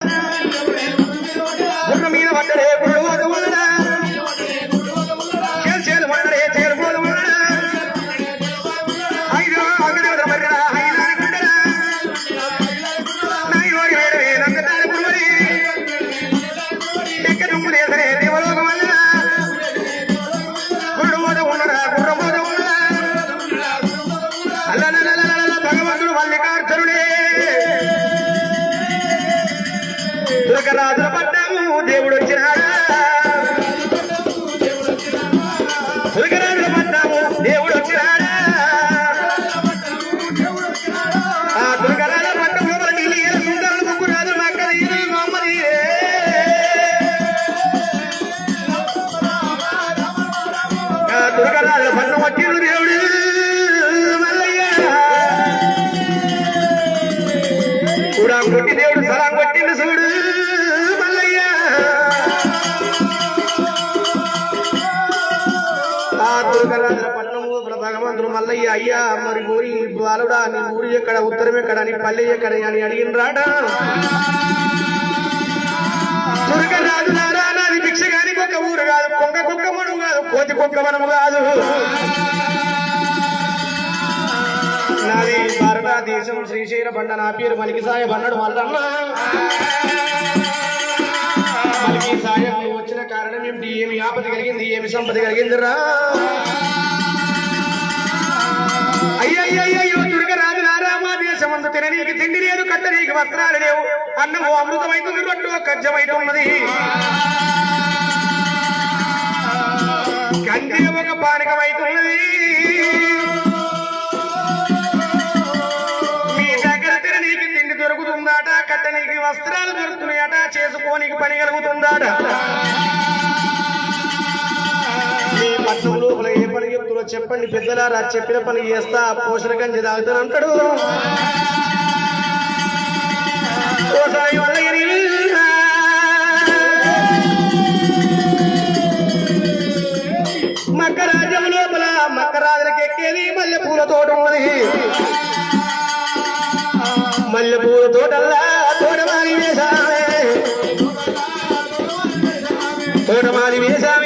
గుర్రం దుర్గరాజుల పడ్డాము దేవుడు వచ్చినాడు అయ్యా మరి ఊరి బాలుడా నీ ఊరి ఎక్కడ ఉత్తరం ఎక్కడ నీ పల్లె ఎక్కడ అని అడిగిన రాట దుర్గరాజులారా నాది భిక్ష గాని ఒక ఊరు కాదు కొంగ కుక్క మనము కాదు కోతి కుక్క మనము కాదు. నాది భారతదేశం శ్రీశైల బండ నా పేరు మలికి సాయ బన్నడు మల్లన్న. మలికి సాయం వచ్చిన కారణం ఏమిటి? ఏమి ఆపద కలిగింది? ఏమి సంపద అయ్యయ్యో అయ్యయ్యయ్యో దుర్గరాజు రారామా దేశమందు తిననీకి తిండి లేదు కట్టనీకి వస్త్రాలు లేవు. అన్నము అమృతమైతుంది రొట్టు కజ్జమైతున్నది గంజి ఒక పానకమైతున్నది. మీ దగ్గర తిననీకి తిండి దొరుకుతుందాట కట్టనీకి వస్త్రాలు దొరుకుతున్నాయట చేసుకోనీకి పని కలుగుతుందాట. మీ పట్నం లోపల చెప్పండి పెద్దలారా చెప్పిన పని చేస్తా పోషణ గంజి తాగుతానంటాడు ఓసారి లోపల మక్క ఎక్కేది మల్లె పూల తోట ఉన్నది మల్లె పూల తోటల్లా తోటమాలి వేసామే తోటమాలి వేసామే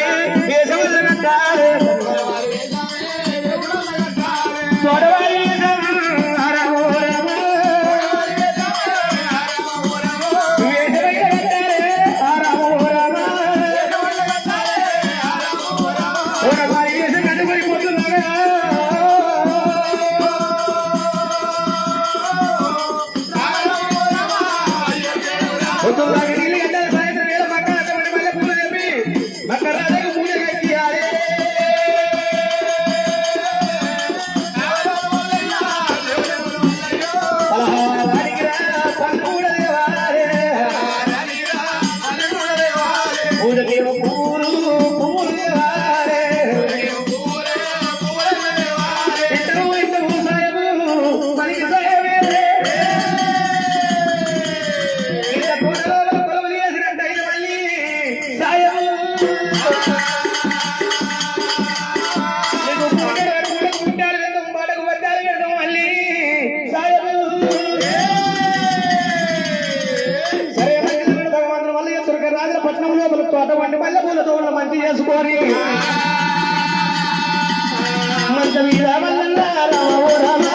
మంచ మీద మల్లన్న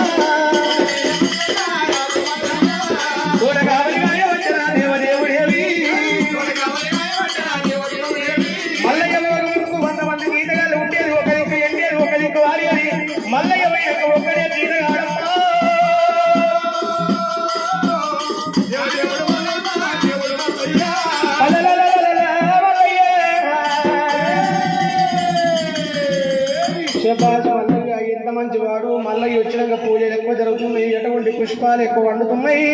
ఎంత మంచివాడు మళ్ళీ వచ్చినాక పూజలు ఎక్కువ జరుగుతున్నాయి. ఎటువంటి పుష్పాలు ఎక్కువ వండుతున్నాయి?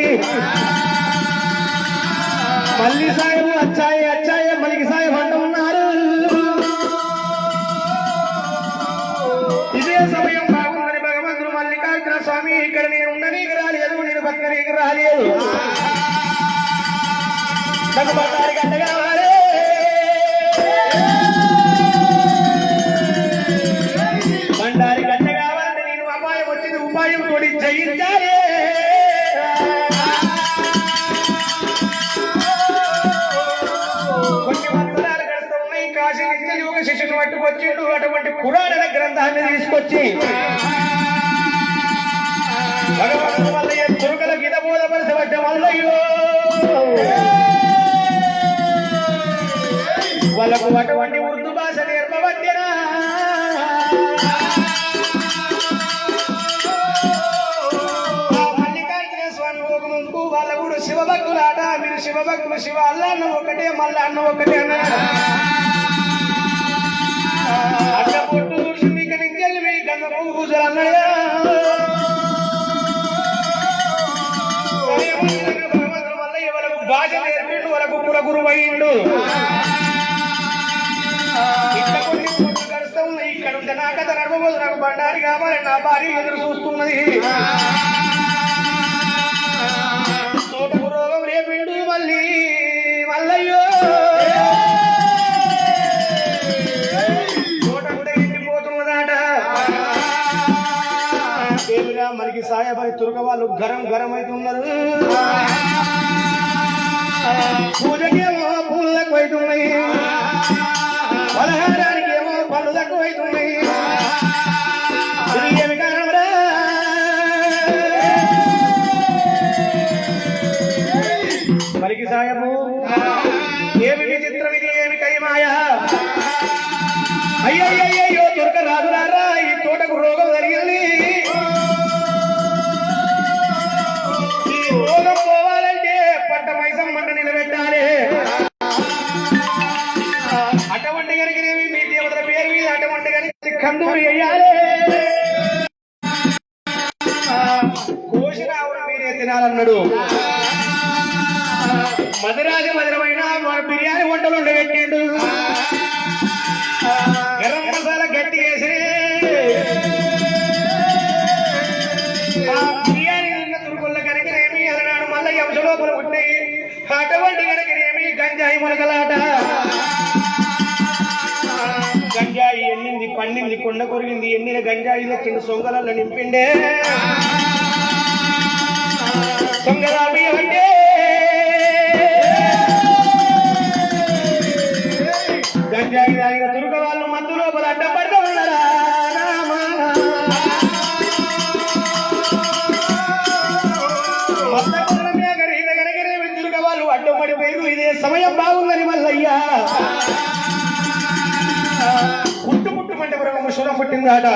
మళ్ళీ సాయం అచ్చాయి అచ్చాయి మళ్ళీ సాయం అంటున్నారు. ఇదే సమయం బాగుందని భగవంతుడు మల్లికార్జున స్వామి ఇక్కడ నేను ఉండనీకి రాలేదు నేను బతకనీకి రాలేదు. నాకు గ్రంథాన్ని తీసుకొచ్చి భగవంతుడు మల్లయ్య తురుకల గీత బోధపరచబడ్డ వాళ్ళకు అటువంటి ఉర్దూ భాష నేర్పవద్యనా ఆ వాళ్ళ కూడా శివభక్తులాట మీరు శివభక్తులు శివ అల్లాన్న ఒకటే మళ్ళా అన్న ఒకటే అన్నారు అట్ల గంగ వరకు భాష నేర్పిండు వరకు కులగురు అయిండు ఇక్కడ ఇక్కడ ఉంటే నా కథ నడవబోదు నాకు బండారి కావాలి నా భార్య ఎదురు చూస్తున్నది. దేవుడా మనకి సాయపడి వాళ్ళు గరం గరం అవుతున్నారు పూజకేమో పూలు అవుతున్నాయి పలహారానికి ఏమో పళ్ళు తక్కువ అవుతున్నాయి ఇది ఏమి కారణంరా? మరికి సాయము ఏమి విచిత్రం ఇది ఏమి కైమాయ? అయ్యయ్యో కనుక కందూరి వేయాలి మీరే తినాలన్నాడు. మధురాజ మధురమైన బిర్యానీ వంటలు ఉండబెట్టిండు గరం మసాలా గట్టి వేసి. బిర్యానీ ఉన్న తురుకుల కనుకనేమి అలనాడు మళ్ళీ అంశ లోపల ఉంటాయి అటువంటి కనుకనేమి గంజాయి మొలకలాట పండింది కొండ కొరిగింది ఎన్నిన గంజాయి లెక్కింది సొంగలలో నింపిండే. సొంగరాబి అంటే. గంజాయి తాగిన తురుక వాళ్ళు శురం పుట్టిందాట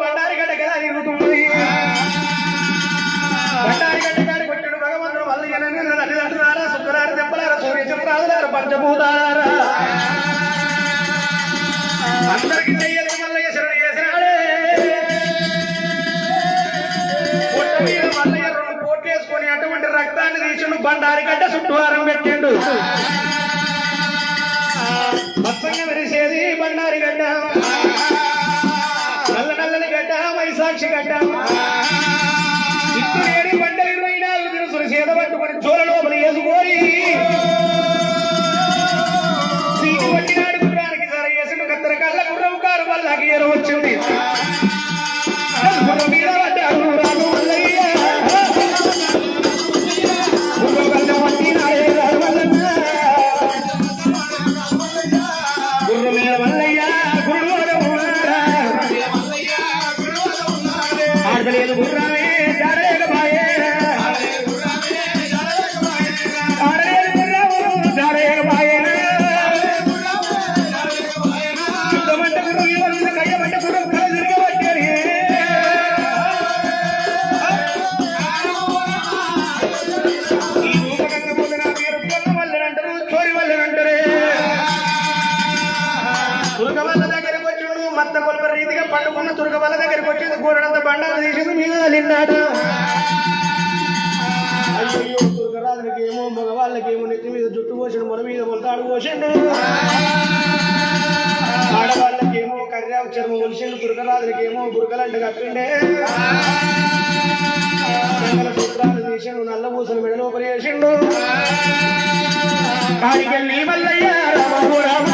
బండారి గడ్డ కదా తిరుగుతుంది బండారి గడ్డ కాడి కొట్టాడు భగవంతుడు మళ్ళీ ఎనని శుక్రారు సూర్య చంద్రాలారా పంచభూతాలారా? అందరికి చెయ్యాలి మల్లయ్య శరణ చేసినాడే. మల్లయ్య రెండు కోట్లు వేసుకొని అటువంటి రక్తాన్ని తీసిండు. బండారి గడ్డ చుట్టూ ఆరం పెట్టిండు. మత్సంగా మెరిసేది బండారి గడ్డ నల్ల నల్లని గడ్డ వైశాక్షి గడ్డ ఇప్పుడేడి బండలు ఇరవై నాలుగు తెలుసులు చేత పట్టుకొని చోర లోపల వేసుకొని సీటు పట్టినాడు గుర్రానికి సరే వేసిన కత్తర కళ్ళ గుర్రం కారు వల్లకి ఏరు ఏమో నెత్తి మీద జుట్టు పోసిన మొల మీద మొలతాడు పోసిండు. ఆడవాళ్ళకేమో కర్యావు చర్మం ఒలిసిండు తురకరాజులకేమో బురకలంట కప్పిండే. మంగళ సూత్రాలు తీసిండు నల్ల పూసలు మెడలో పరేసిండు కాడికెళ్ళి మల్లయ్య రామ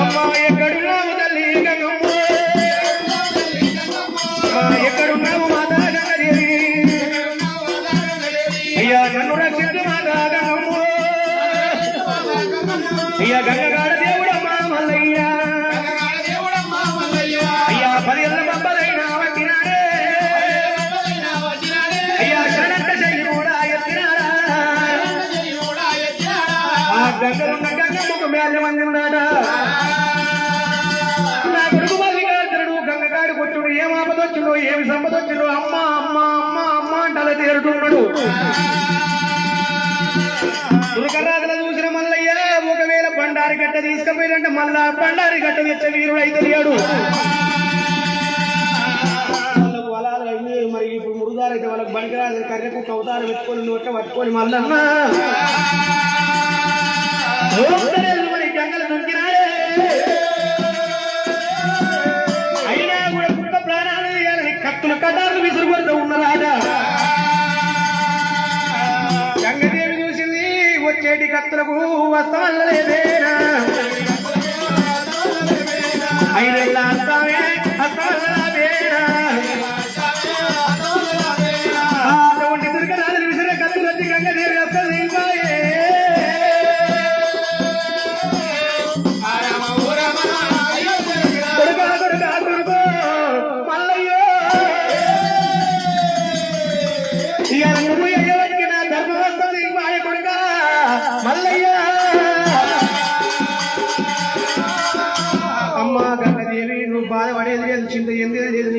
అమ్మా ఎక్కడున్నావు గంగలున్న గంగమ్మకు మేళ్ళ మంది ఉన్నాడా నా కొడుకు మల్లికార్జునుడు గంగగాడి కొట్టుడు ఏం ఆపదొచ్చుడు ఏమి సంపదొచ్చుడు అమ్మ అమ్మ అమ్మ అమ్మ అంటల తేరుతున్నాడు దుర్గరాజుల చూసిన మల్లయ్య ఒకవేళ బండారి గట్ట తీసుకుపోయినంటే మళ్ళా బండారి గట్ట తెచ్చ వీరుడు అయితే లేడు మరి ఇప్పుడు మురుదారు అయితే వాళ్ళకి బండిరాజు కర్రెకు కవతారు పెట్టుకొని నోట్ల పట్టుకొని మల్లన్న అయినా కూడా కుక్క ప్రాణాలు తీయాలని కత్తులు కటార్లు విసురుకొడుతూ ఉన్నరాజా గంగదేవి చూసింది వచ్చేటి కత్తులకు వస్తవల్లలేదేనా ఐదేళ్ళ అస్తామే అస్తవల్లలేదేనా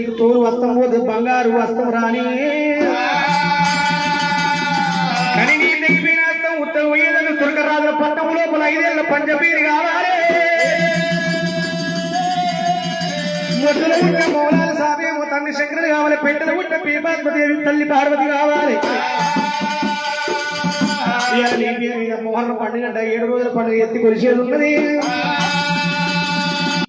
నీకు తోడు వస్తం పోదు బంగారు వస్తం రాని కని నీ తెగిపోయిన వస్తం ఉత్తర పోయేదని దుర్గరాజుల పట్టం లోపల ఐదేళ్ల పంచపీరి కావాలి ముద్దుల పుట్టిన మౌలాల సాబేమో తండ్రి శంకరుడు కావాలి పెట్టెల పుట్టిన పీపాత్మదేవి తల్లి పార్వతి కావాలి ఇవాళ నీ పేరు మీద మోహన పండుగ అంట ఏడు రోజుల పండుగ ఎత్తి కొలిసేది ఉన్నది